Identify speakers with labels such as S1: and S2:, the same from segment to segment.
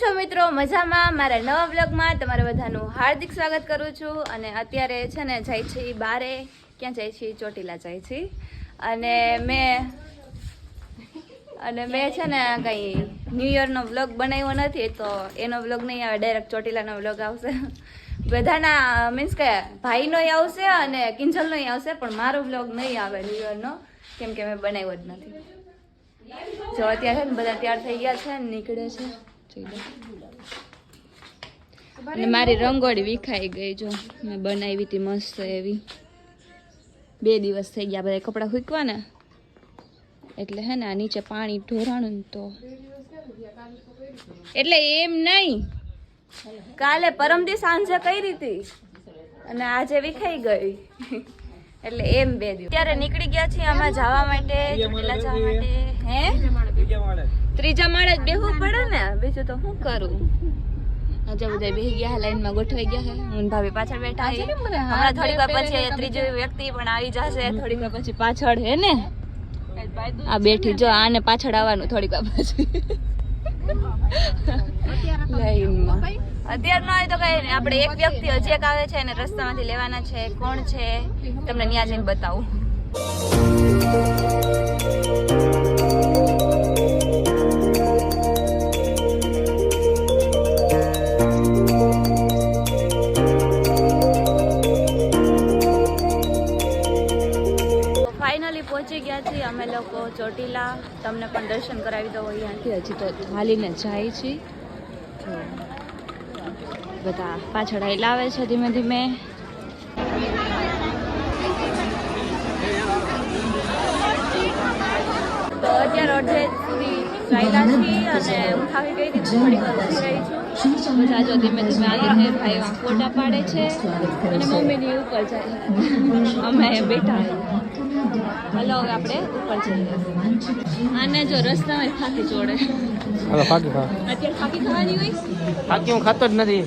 S1: છો મિત્રો? મજામાં? મારા નવા બ્લોગમાં તમારા બધાનું હાર્દિક સ્વાગત કરું છું. અને અત્યારે છે ને જાય છે એ બારે. ક્યાં જાય છે ચોટીલા જાય છે. અને મેં અને મેં છે ને કંઈ ન્યૂ યરનો બ્લોગ બનાવ્યો નથી, તો એનો બ્લોગ નહીં આવે. ડાયરેક્ટ ચોટીલાનો બ્લોગ આવશે. બધાના મીન્સ કે ભાઈનોય આવશે અને કિંજલનોય આવશે, પણ મારો બ્લોગ નહીં આવે ન્યૂ યરનો કેમ કે મેં બનાવ્યો જ નથી. જો અત્યારે બધા તૈયાર થઈ ગયા છે નીકળે છે. અને મારી રંગોળી વિખાઈ ગઈ જો. મેં બનાવી હતી મસ્ત એવી. બે દિવસ થઈ ગયા બધા કપડાં વૂકવાને એટલે હે ને આ નીચે પાણી ઢોરાણું તો. એટલે એમ નહીં. કાલે પરમદી સાંજે કઈ રીતે અને આજે વિખાઈ ગઈ. એટલે એમ બે દિવસ. અત્યારે નીકળી ગયા છીએ આમાં જવા માટે ચોટીલા જવા માટે. હે? ત્રીજા માળે જ બેહવું પડે ને? બીજું તો શું કરું? આજે બધા બેહી ગયા લાઈનમાં ગોઠવાઈ ગયા છે હું ભાભી પાછળ બેઠા છે હમણાં થોડીક વાર પછી ત્રીજો વ્યક્તિ પણ આવી જશે. થોડીક વાર પછી પાછળ હે ને? આ બેઠી જો આને પાછળ આવવાનું થોડીક વાર પછી. લાઈનમાં. અત્યાર નો હોય તો કઈ આપણે એક વ્યક્તિ હજી એક આવે છે અને રસ્તામાંથી લેવાના છે. કોણ છે? તમને ત્યાં જઈને બતાવું. ફાઇનલી પહોંચી ગયા છીએ અમે લોકો ચોટીલા. તમને પણ દર્શન કરાવી દો અહીંયાથી. હજી તો હાલીને જાય છે. જો બધા પાછળ આઈ લાવે છે ધીમે ધીમે. તો અત્યારે અડધે સુધી ચાલ્યા છીએ અને હું થાકી ગઈ હતી થોડી વાર રહી છું. બધા જો ધીમે ધીમે આવીને ભાઈ ફોટા પાડે છે અને મમ્મીની ઉપર જાય. અમે બેઠા હલો આપણે ઉપર જઈએ. આને જો રસ્તામાં ફાંકી
S2: ખા.
S1: અત્યારે ફાંકી ખાવાની હોય?
S2: ફાકી હું ખાતો જ નથી.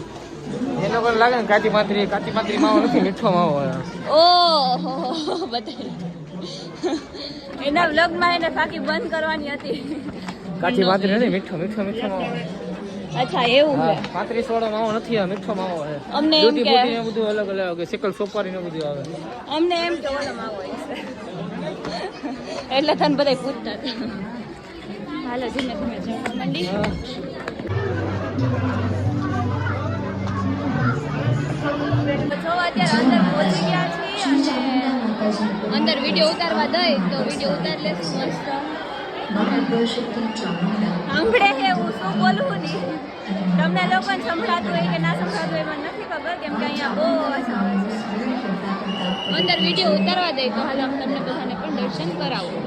S2: એ લોકોને લાગે ને કાચી માતરી કાચી માતરી માવો નથી મીઠો માવો.
S1: ઓહો બતાવી એના વ્લોગમાં એને ફાકી બંધ કરવાની હતી.
S2: કાચી માતરી નથી મીઠો મીઠો મીઠો માવો.
S1: અચ્છા એવું છે
S2: પાંત્રીસ વાળો માવો નથી આ મીઠો માવો છે.
S1: અમને એમ કે
S2: બધું અલગ અલગ સિકલ સોપારી ને બધું આવે.
S1: અમને એમ કે ઓલો માવો એટલે તને બધા પૂછતા હતા. હાલો ધીમે ધીમે જવા માંડી?
S2: હા.
S1: તો જો અત્યારે અંદર પહોંચી ગયા છીએ અંદર વીડિયો ઉતારવા દઈ, તો વીડિયો ઉતારી લેશું મસ્ત. સાંભળે છે હું શું બોલું નહીં તમને લોકોને સંભળાતું હોય કે ના સંભળાતું હોય, મને નથી ખબર, કેમ કે અહીંયા બહુ અંદર વીડિયો ઉતારવા દઈ, તો હાલ આમ તમને બધાને પણ દર્શન કરાવું.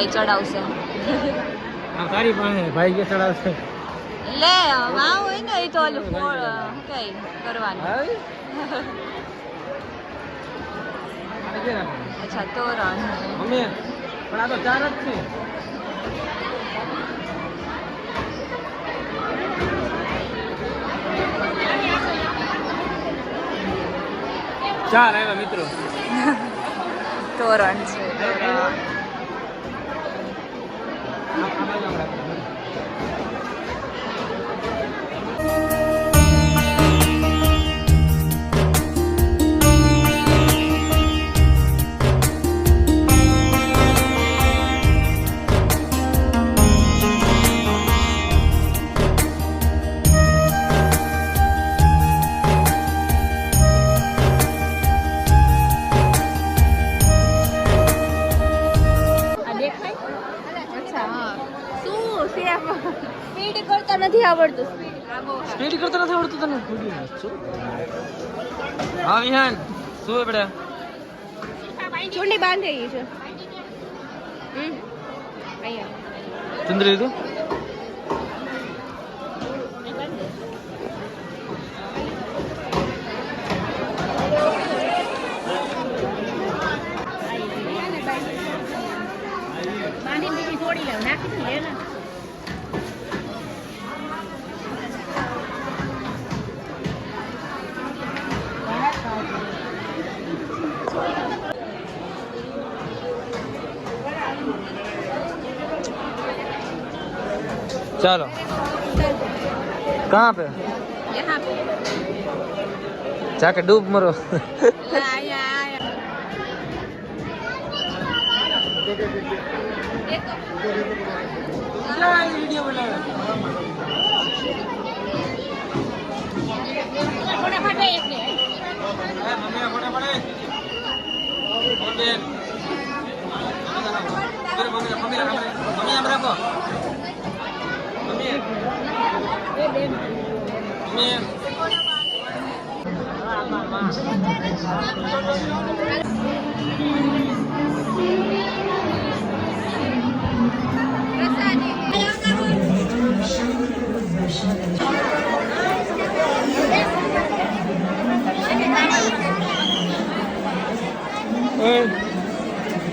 S1: ભાઈ ચડાવશે.
S2: તારી પાસે ભાઈ કે ચડાવશે?
S1: લે વા હોય ને એ તો ઓલું ફોળ કઈ કરવાનું? અચ્છા તોરણ.
S2: મમ્મી પણ આ તો ચાર જ છે. ચાર આવ્યા મિત્રો.
S1: તોરણ છે 安排安排。સ્પીડ કરતા નથી આવડતું. સ્પીડ
S2: કરતા નથી આવડતું તને? હા વિહાન શું બેટા?
S1: ચૂંડી બાંધેલી છે. હમ. અહીંયા
S2: ચંદ્ર લીધું
S3: બીજી જોડી લાવ નાખી લે ને.
S2: ચાલો कहाँ पे?
S1: यहाँ पे।
S2: जाके डूब मरो।
S1: आया आया।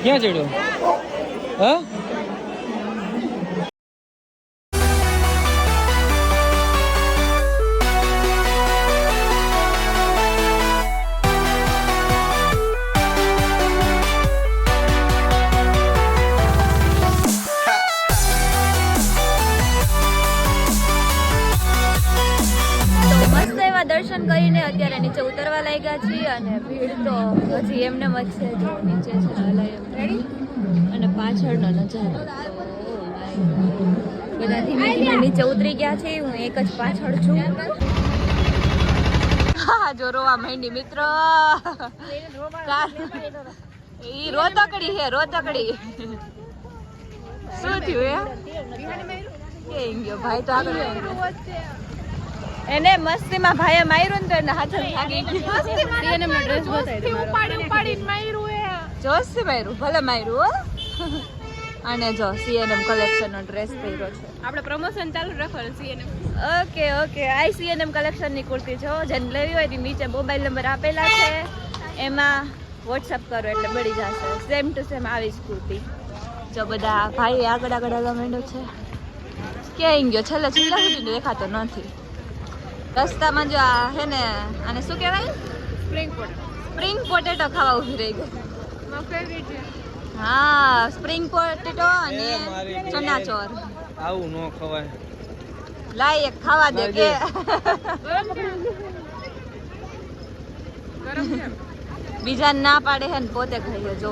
S2: ક્યાં ચડ્યો હા
S1: અત્યારે નીચે ઉતરવા લાગ્યા છીએ અને ભીડ તો હજી એમને છે જો નીચે છે અને પાછળનો નજારો. બધા ધીમે ધીમે નીચે ઉતરી ગયા છે હું એક જ પાછળ છું. હા જો રોવા માંડી મિત્ર. ઈ રોતકડી હે રોતકડી. શું થયું એ એ ભાઈ તો આગળ એને મસ્તીમાં ભાઈએ માર્યું ને તો એને હાથ લાગી ગયું.
S3: ડ્રેસ બતાવી ઉપાડી ઉપાડીને માર્યું એ.
S1: જોશથી માર્યું ભલે માર્યું હો. અને જો સીએનએમ કલેક્શન નો ડ્રેસ પહેર્યો છે.
S3: આપણે પ્રમોશન ચાલુ રાખવાનું સીએનએમ એને
S1: ઓકે ઓકે. આઈ સીએનએમ કલેક્શનની કુર્તી છો જેને લેવી હોય એની નીચે મોબાઈલ નંબર આપેલા છે. એમાં વોટ્સઅપ કરો એટલે મળી જશે. સેમ ટુ સેમ આવી જ કુર્તી. જો બધા ભાઈ આગળ આગળ આગળ છે. ક્યાંય ગયો? છેલ્લે છેલ્લા સુધી દેખાતો નથી. રસ્તામાં જો આ હે ને આને શું કહેવાય?
S3: સ્પ્રિંગ પોટેટો
S1: સ્પ્રિંગ પોટેટો ખાવા ઊભી રહી ગઈ.
S3: મારો ફેવરિટ છે.
S1: હા સ્પ્રિંગ પોટેટો અને ચણા ચોર
S2: આવું ન ખવાય.
S1: લાય એક ખાવા દે કે. બીજા ના પાડે હે ને પોતે ખાઈએ જો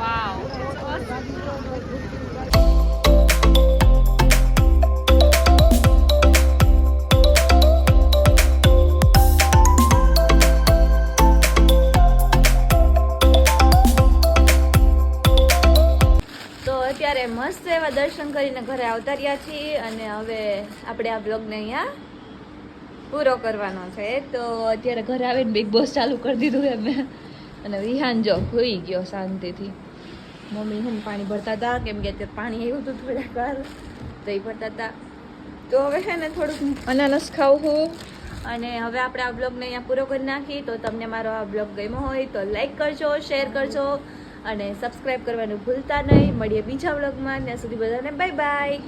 S3: વાવ
S1: અત્યારે મસ્ત એવા દર્શન કરીને ઘરે આવતા રહ્યા છીએ અને હવે આપણે આ બ્લોગને અહીંયા પૂરો કરવાનો છે. તો અત્યારે ઘરે આવીને બિગ બોસ ચાલુ કરી દીધું છે અને વિહાન જો હોઈ ગયો શાંતિથી. મમ્મી હું પાણી ભરતા હતા, કેમ કે અત્યારે પાણી આવ્યું હતું થોડાક વાર. તો એ ભરતા હતા. તો હવે છે ને થોડુંક અનાનસ ખાવું હું. અને હવે આપણે આ બ્લોગને અહીંયા પૂરો કરી નાખી. તો તમને મારો આ બ્લોગ ગમ્યો હોય તો લાઈક કરજો શેર કરજો. અને સબસ્ક્રાઈબ કરવાનું ભૂલતા નહીં. મળીએ બીજા વ્લોગમાં. ત્યાં સુધી બધાને બાય બાય